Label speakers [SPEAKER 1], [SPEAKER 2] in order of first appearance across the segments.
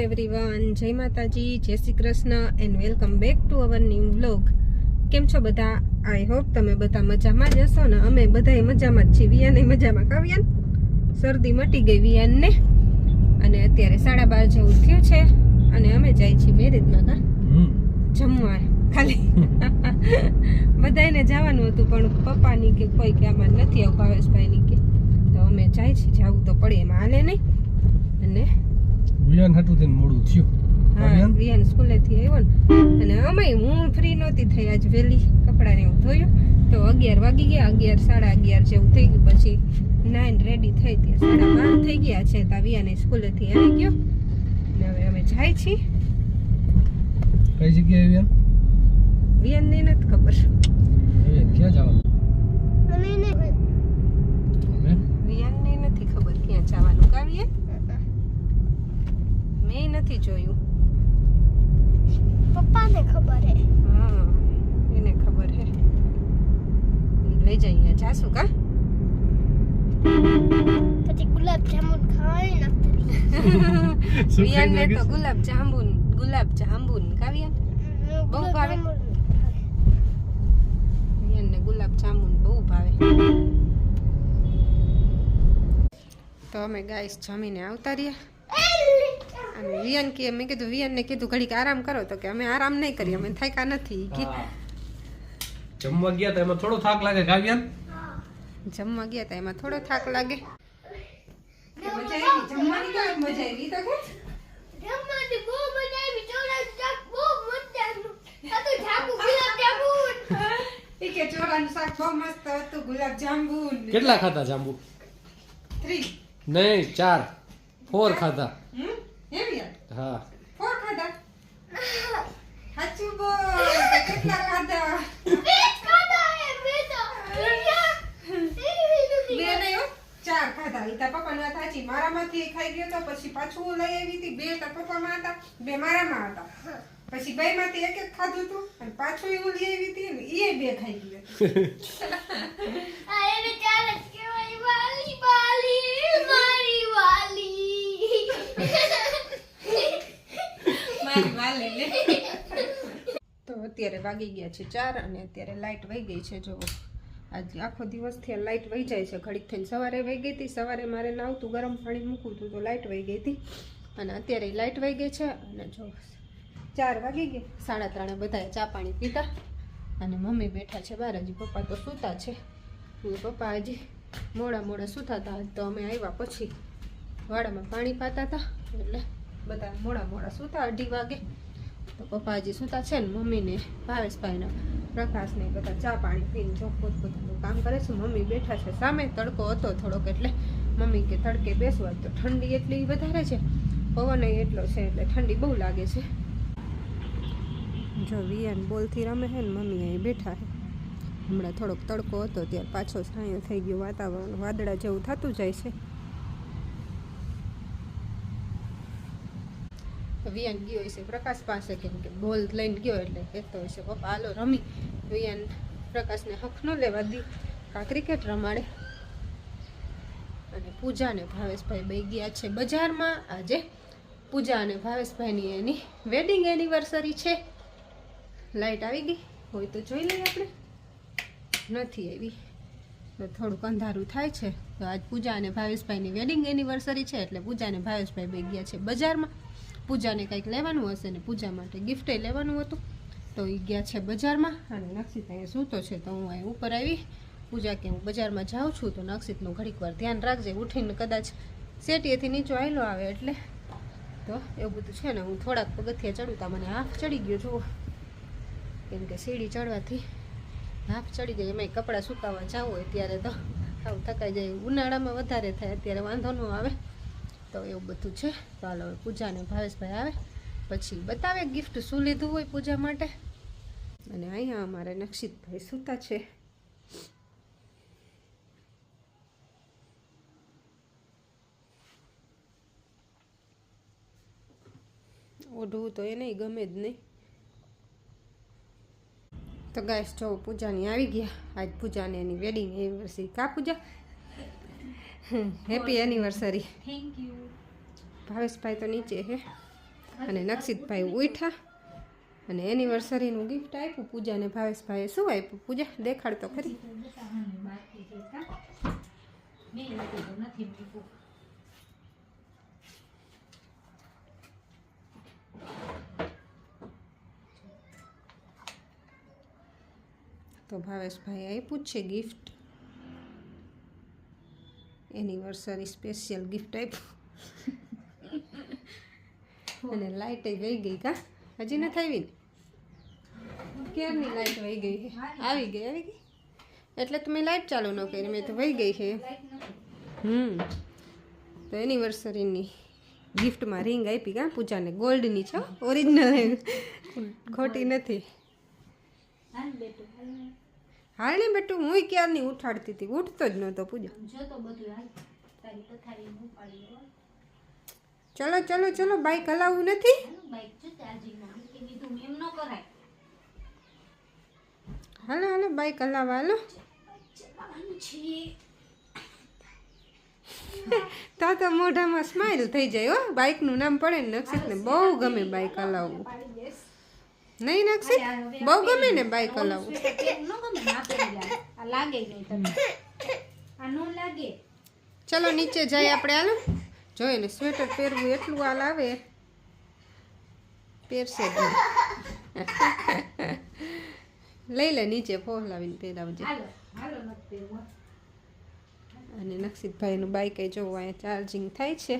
[SPEAKER 1] Everyone જય માતાજી જય Shri Krishna and welcome back to our new vlog કેમ છો બધા? આઈ હોપ તમે બધા મજામાં જ હશો ને? અમે બધાય મજામાં જ છીએ. વિયાને મજામાં કાવ્યાન શરદી મટી ગઈ વિયાનને. અને અત્યારે સાડા બાર જેવું થયું છે. અને અમે જાય છીએ મેરેજમાં કા? જમવા ખાલી. બધાયને જવાનું હતું પણ પપ્પાની કે કોઈ કે આમાં નથી આવું ભાવેશભાઈની કે. તો અમે જાય છીએ. જવું તો પડે એમાં હાલે નહીં. અને
[SPEAKER 2] વિયાન હતું તેને મોડું થયું.
[SPEAKER 1] હા
[SPEAKER 2] વિયાન?
[SPEAKER 1] વિયાન સ્કૂલેથી આવ્યો ને. અને અમે હું ફ્રી નહોતી થઈ આજ વહેલી કપડાને એવું ધોયું. તો અગિયાર વાગી ગયા અગિયાર સાડા અગિયાર જેવું થઈ ગયું. પછી નાઈન રેડી થઈ ત્યાં સાડા બાર થઈ ગયા છે ત્યાં વિયાને સ્કૂલેથી આવી ગયો. ને હવે અમે જાય છીએ.
[SPEAKER 2] કઈ જગ્યાએ વિયાન
[SPEAKER 1] ને નથી ખબર.
[SPEAKER 2] વિયાન ક્યાં જવાનું? વિયાન
[SPEAKER 1] ને નથી ખબર ક્યાં જવાનું. કાવીએ મેં નથી જોયું.
[SPEAKER 3] પપ્પાને ખબર હે.
[SPEAKER 1] હા એને ખબર હે. લઈ જઈએ જાશું કા?
[SPEAKER 3] પછી ગુલાબ જાંબુ ખાવાય નાખતી
[SPEAKER 2] વિયાન
[SPEAKER 1] ને તો ગુલાબ જાંબુ ગુલાબ જાંબુ કાવ્યાન બહુ ભાવે? વિયાનને ગુલાબ જાંબુન બહુ ભાવે. તો અમે ગાઈસ જમીને આવતા રહ્યા. અને વિયન કે મેં કીધું વિયાનને કીધું ઘડીક આરામ કરો. તો કે અમે આરામ નહીં કરીએ અમે થાક્યા નથી. કે
[SPEAKER 2] જમવા ગયા તો એમાં થોડો થાક લાગે કાવ્યાન
[SPEAKER 1] જમવા ગયા તા એમાં થોડો થાક લાગે. જમવાની કેવી મજા આવી તો કે?
[SPEAKER 3] રમવાની બહુ મજા આવી. ચોરા શાક બહુ મજા આવ્યું આ તો જામુ ગુલાબ જામુન
[SPEAKER 1] ઈ કે ચોરાનું શાક બહુ મસ્ત હતું ગુલાબ જાંબુ
[SPEAKER 2] કેટલા ખાધા જાંબુ?
[SPEAKER 1] થ્રી
[SPEAKER 2] નહીં ચાર. ફોર ખાધા.
[SPEAKER 1] હમ? એમ યાર
[SPEAKER 2] હા.
[SPEAKER 1] ખાધા? સાચું બોલ. કેટલા ખાધા?
[SPEAKER 3] પેટ ખાધા હે બે તો.
[SPEAKER 1] બે નહીં હો, ચાર ખાધા. ઈ તાર સાચી. મારામાંથી ખાઈ ગયો તો પછી પાછું લઈ આવી હતી. બે તાર પપ્પામાં હતા બે મારામાં હતા. પછી બે માંથી એક એક ખાધું હતું અને પાછું હું લઈ આવી હતી ને એ બે ખાઈ ગયો
[SPEAKER 3] આ એને ચાર જ કહેવાય વાલી વાલી મારી વાલી
[SPEAKER 1] મારી વાલે લે તો અત્યારે વાગી ગયા છે ચાર અને અત્યારે લાઇટ વહી ગઈ છે જો આજે આખો દિવસથી લાઇટ વહી જાય છે. ઘડીક થઈને સવારે વહી ગઈ હતી, સવારે મારે નાવતું ગરમ પાણી મૂકવું હતું તો લાઇટ વહી ગઈ હતી. અને અત્યારે લાઇટ વહી ગઈ છે અને જો, ચાર વાગી ગયા. સાડા ત્રણે બધાએ ચા પાણી પીતા અને મમ્મી બેઠા છે બહાર, હજી પપ્પા તો સૂતા છે. પપ્પા હજી મોડા મોડા સૂતા હતા, તો અમે આવ્યા પછી વાડામાં પાણી પાતા હતા, એટલે બધા મોડા મોડા સૂતા, અઢી વાગે. તો પપ્પાજી સૂતા છે ને, મમ્મીને, ભાવેશભાઈને, પ્રકાશને બધા ચા પાણી પીને જો પોતપોતાનું કામ કરે છે. મમ્મી બેઠા છે, સામે તડકો હતો થોડોક એટલે મમ્મી કે તડકે બેસવા તો ઠંડી એટલી વધારે છે. પવન એટલો છે એટલે ઠંડી બહુ લાગે છે. જો વિયાન બોલથી રમે છે ને, મમ્મી અહીં બેઠા છે. હમણાં થોડોક તડકો હતો, ત્યારે પાછો છાંયો થઈ ગયો, વાતાવરણ વાદળા જેવું થતું જાય છે. વિયાન ગયો હશે, પ્રકાશ પાસે કેમ કે બોલ લઈને ગયો એટલે કહેતો હશે, પપ્પા, હાલો, રમી. વિયાન પ્રકાશને હક ન લેવા દી. કા ક્રિકેટ રમાડે? અને પૂજા અને ભાવેશભાઈ બે ગયા છે બજારમાં. આજે પૂજા અને ભાવેશભાઈની એની વેડિંગ એનિવર્સરી છે. લાઈટ આવી ગઈ? હોય તો જોઈ લઈએ આપણે. નથી આવી. થોડુંક અંધારું થાય છે. તો આજ પૂજા અને ભાવેશભાઈની વેડિંગ એનિવર્સરી છે એટલે પૂજા અને ભાવેશભાઈ બે ગયા છે બજારમાં. પૂજાને કંઈક લેવાનું હશે ને પૂજા માટે ગિફ્ટે લેવાનું હતું. તો એ ગયા છે બજારમાં અને નક્ષિત અહીંયા સૂતો છે તો હું અહીં ઉપર આવી. પૂજા કે હું બજારમાં જાઉં છું તો નક્ષિતનું ઘડીક વાર ધ્યાન રાખજે, ઉઠીને કદાચ સેટીએથી નીચો આવેલો આવે એટલે. તો એવું બધું છે ને હું થોડાક પગથિયા ચડું તો મને હાફ ચડી ગયો, જુઓ. કેમ કે સીડી ચડવાથી હાફ ચડી જાય એમાંય કપડાં સુકાવા જવું હોય ત્યારે તો. આવું થકાઈ જાય, ઉનાળામાં વધારે થાય, અત્યારે વાંધો ન આવે. તો એવું બધું છે. તો હાલો હવે પૂજા ને ભાવેશભાઈ આવે. પછી બતાવે ગિફ્ટ શું લીધું હોય પૂજા માટે. અને અહીંયા અમારે નક્ષિતભાઈ સૂતા છે. ઓઢવું તો એને ગમે જ નહીં. તો ગાય જો પૂજાની આવી ગયા. આજ પૂજાને એની વેડિંગ એનિવર્સરી કા Puja? Happy anniversary
[SPEAKER 3] thank you
[SPEAKER 1] Bhaveshbhai તો નીચે હે. અને નક્ષિતભાઈ ઉઠા અને એનિવર્સરીનું ગિફ્ટ આપ્યું પૂજાને. ભાવેશભાઈએ શું આપ્યું? પૂજા દેખાડ તો ખરી. તો ભાવેશભાઈ આપ્યું છે ગિફ્ટ એનિવર્સરી સ્પેશિયલ ગિફ્ટ આપ્યું અને લાઇટ વહી ગઈ કા? હજી નથી આવી ને? ક્યારની લાઇટ વહી ગઈ આવી ગઈ આવી ગઈ? એટલે તો મેં લાઇટ ચાલુ ન કરી મેં તો વહી ગઈ છે. હમ. તો એનિવર્સરીની ગિફ્ટમાં રિંગ આપી કા પૂજાને? ગોલ્ડની છે ઓરિજિનલ ખોટી નથી. હાલ ને બેટું હું ક્યારની ઉઠાડતી હતી? ઉઠતો જ નહોતો પૂજા. ચલો ચલો ચલો બાઈક હલાવવું નથી? હાલો હાલો બાઈક હલાવા હાલો. તા તો મોઢામાં સ્માઇલ થઈ જાય હો. બાઇકનું નામ પડે ને નક્ષિતને બહુ ગમે બાઈક હલાવવું. નહીં નાખશે? બહુ ગમે ને બાઈક હલાવવું ચલો નીચે જાય આપણે હાલો. જોઈએ ને સ્વેટર પહેરવું એટલું હાલ આવે. પહેરશે લઈ લે નીચે ફોહલાવીને પહેરાવજે. અને નક્ષિતભાઈનું બાઈક એ જોવું અહીંયા ચાર્જિંગ થાય છે.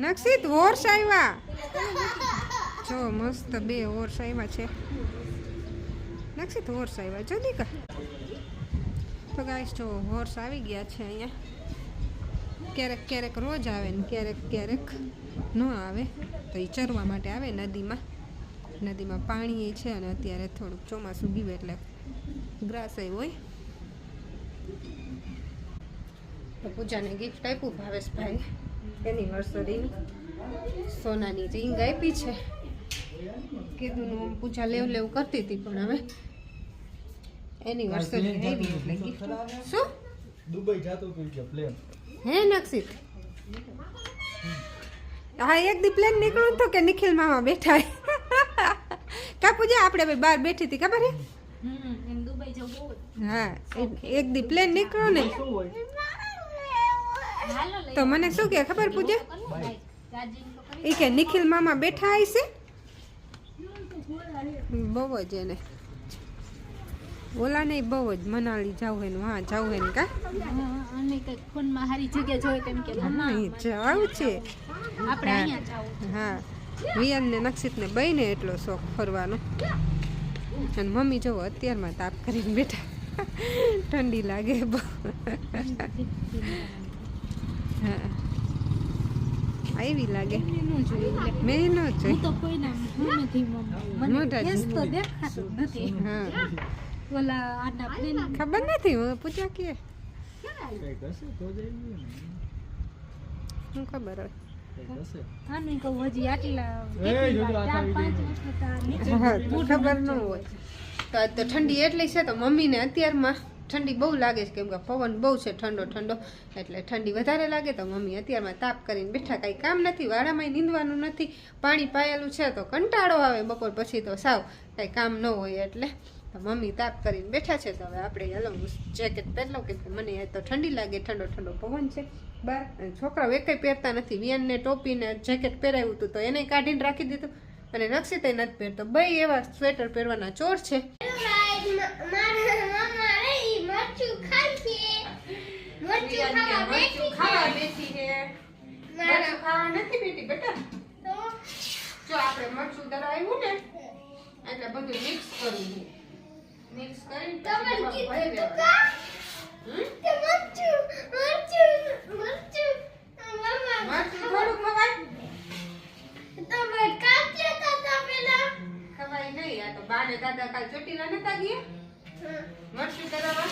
[SPEAKER 1] નક્ષિત હોર્સ આવ્યા. જો, મસ્ત બે હોર્સ આવ્યા છે. નક્ષિત હોર્સ આવ્યા જો દીકા તો ગાઈશ જો હોર્સ આવી ગયા છે અહીંયા. ક્યારેક ક્યારેક રોજ આવે ને ક્યારેક ક્યારેક ન આવે. તો એ ચરવા માટે આવે નદીમાં. નદીમાં પાણી છે અને અત્યારે થોડુંક ચોમાસું ગયું એટલે ગ્રાસ હોય. તો પૂજાને ગિફ્ટ આપ્યું ભાવેશભાઈ એનિવર્સરીનું સોનાની રિંગ આપી છે. કીધું હું પૂજા લેવ લેવું કરતી હતી પણ હવે એનિવર્સરી આવી એટલે ગિફ્ટ શું?
[SPEAKER 2] દુબઈ જાતો તો કે પ્લેન
[SPEAKER 1] હે નક્ષિત હા એક દી પ્લેન નીકળું તો કે નિખિલ મામા બેઠા કા પૂજા આપણે બે બહાર બેઠી હતી ખબર હે હા એક- એક દી પ્લેન નીકળ્યો ને. તો મને શું કે ખબર પૂજા એ કે નિખિલ મામા બેઠા હશે બહુ જ એને. ઓલા નહીં બહુ જ મનાલી જાવ હે ને હા જાવ હે ને કા?
[SPEAKER 4] અને સારી જગ્યા જોઈએ કે
[SPEAKER 1] જાવ છે.
[SPEAKER 4] આપણે અહીંયા જાવું
[SPEAKER 1] હા. વિયન ને નક્ષિત ને બઈને એટલો શોખ ફરવાનો. અને મમ્મી જો અત્યારમાં તાપ કરીને બેઠા. ઠંડી લાગે. બહુ હા. આવી લાગે.
[SPEAKER 4] ન જોયું
[SPEAKER 1] મેં ન જોઈ
[SPEAKER 4] તો કોઈના નથી મને
[SPEAKER 1] મોઢા
[SPEAKER 4] તો
[SPEAKER 1] નથી.
[SPEAKER 4] નથી.
[SPEAKER 1] હા.
[SPEAKER 4] ઓલા આના
[SPEAKER 1] ખબર નથી હું પૂછ્યા કે.
[SPEAKER 2] ને
[SPEAKER 1] શું ખબર હોય? ખબર ન હોય. તો તો ઠંડી એટલી છે તો મમ્મીને અત્યારમાં ઠંડી બહુ લાગે છે, કેમ કે પવન બહુ છે ઠંડો ઠંડો. એટલે ઠંડી વધારે લાગે તો મમ્મી અત્યારમાં તાપ કરીને બેઠા, કાંઈ કામ નથી વાડામાં નીંદવાનું નથી, પાણી પાયેલું છે તો કંટાળો આવે બપોર પછી તો સાવ, કાંઈ કામ ન હોય એટલે. મમ્મી તાપ કરીને બેઠા છે, તો હવે આપણે હલો, હું જેકેટ પહેરલો કે મને તો ઠંડી લાગે, ઠંડો ઠંડો પવન છે. બહાર છોકરાઓ એકેય પહેરતા નથી. વિયનને ટોપીને જેકેટ પહેરાવ્યું હતું તો એને કાઢીને રાખી દીધું. અને નક્ષિતે નથી પહેરતો. બે એવા સ્વેટર પહેરવાના ચોર છે
[SPEAKER 3] મારા મામા રે ઈ મરચું ખાય છે મરચું ખાવા બેઠી છે.
[SPEAKER 1] ખાવા બેઠી છે. મરચું ખાવા નથી બેઠી બેટા.
[SPEAKER 3] તો?
[SPEAKER 1] જો આપણે મરચું દરાવ્યું ને એટલે બધું મિક્સ કરવું છે. મિક્સ કરીને તમે
[SPEAKER 3] કીધું કા? મરચું મરચું મરચું મામા
[SPEAKER 1] મરચું થોડું ખવાય.
[SPEAKER 3] તમે પેલા.
[SPEAKER 1] ખવાય નહીં આ તો બાને દાદા કાલ ચોટીલા નતા ગયા. મરચું દરાવવા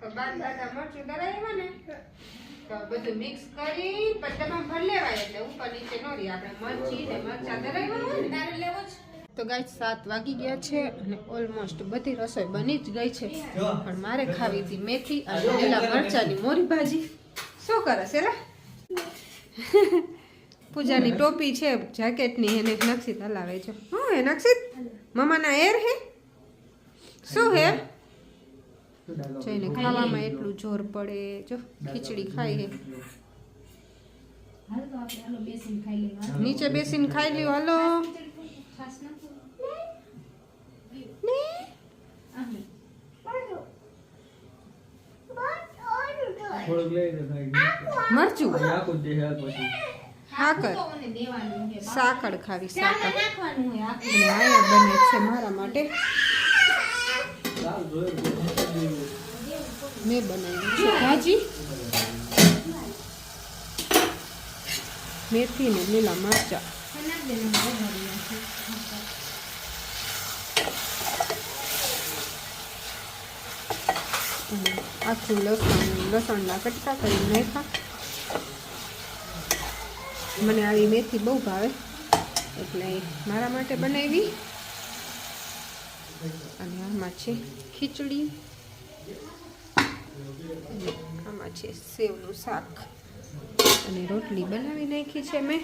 [SPEAKER 1] તો બા મરચું દરાવ્યા ને? તો બધું મિક્સ કરી પછી તમે લેવાય એટલે ઉપર નીચે નો આપણે મરચી ને મરચા દરાવ્યા હોય તારે લેવો જ. તો ગાય સાત વાગી ગયા છે અને ઓલમોસ્ટ બધી રસોઈ બની જ ગઈ છે. પણ મારે ખાવી હતી મેથી અને લીલા મરચાની મોરી ભાજી શું કરે છે લા પૂજાની ટોપી છે જેકેટની એને નક્ષિત હલાવે છે. હું હે નક્ષિત મમાના એર હે? શું હે? જઈને ખાવામાં એટલું જોર પડે. જો ખીચડી ખાઈ હે.
[SPEAKER 4] હાલ તો આપણે હાલો બેસીને ખાઈ લેવા
[SPEAKER 1] નીચે બેસીને ખાઈ લ્યો. હાલો. મરચું? સાકર. સાકર ખાવી સાકર. બને છે મારા માટે. મેં બનાવી છે. ભાજી? મેથી ને લીલા મરચા. આખું લસણ લસણના કટકા કરી નાખ્યા. મને આવી મેથી બહુ ભાવે એટલે મારા માટે બનાવી. અને આમાં છે ખીચડી. આમાં છે સેવનું શાક. અને રોટલી બનાવી નાખી છે મેં.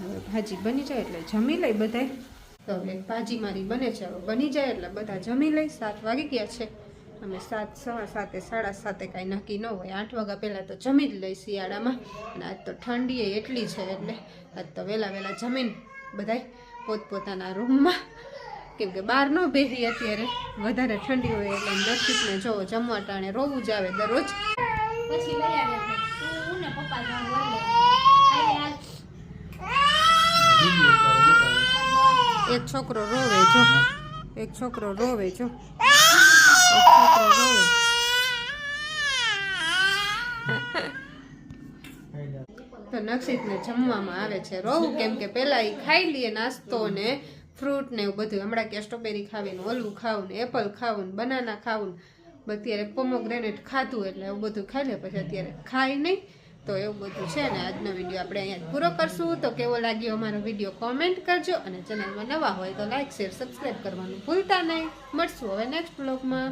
[SPEAKER 1] હવે ભાજી બની જાય એટલે જમી લઈ બધાય. તો હવે ભાજી મારી બને છે, હવે બની જાય એટલે બધા જમી લઈ સાત વાગી ગયા છે. અમે સાત, સવા સાતે, સાડા સાતે કાંઈ નક્કી ન હોય. આઠ વાગ્યા પહેલાં તો જમી જ લઈ શિયાળામાં. અને આજ તો ઠંડી એટલી છે એટલે આજ તો વહેલા વહેલા જમીન બધાય પોતપોતાના રૂમમાં કેમ કે બહાર ન બેસી અત્યારે. વધારે ઠંડી હોય એટલે દર્શિતને જો જમવા ટાણે રોવું જ આવે દરરોજ.
[SPEAKER 4] પછી લઈ આવ્યા પપ્પા.
[SPEAKER 1] એક છોકરો રોવે જો. એક છોકરો રોવે જો. એક છોકરો રોવે. તો નક્ષિતને જમવામાં આવે છે. રોવું કેમ કે પહેલાં એ ખાઈ લઈએ નાસ્તો ને ફ્રૂટ ને એવું બધું. હમણાં કે સ્ટ્રોબેરી ખાવી ને ઓલું ખાવું ને એપલ ખાવું ને બનાના ખાવું ને. અત્યારે પોમોગ્રેનેટ ખાધું એટલે એવું બધું ખાઈ લે પછી અત્યારે ખાય નહીં. તો એવું બધું છે ને. આજનો વીડિયો આપણે અહીંયા પૂરો કરશું. તો કેવો લાગ્યો અમારો વીડિયો કોમેન્ટ કરજો. અને ચેનલમાં નવા હોય તો લાઇક શેર સબસ્ક્રાઈબ કરવાનું ભૂલતા નહીં. મળશું હવે નેક્સ્ટ બ્લોગમાં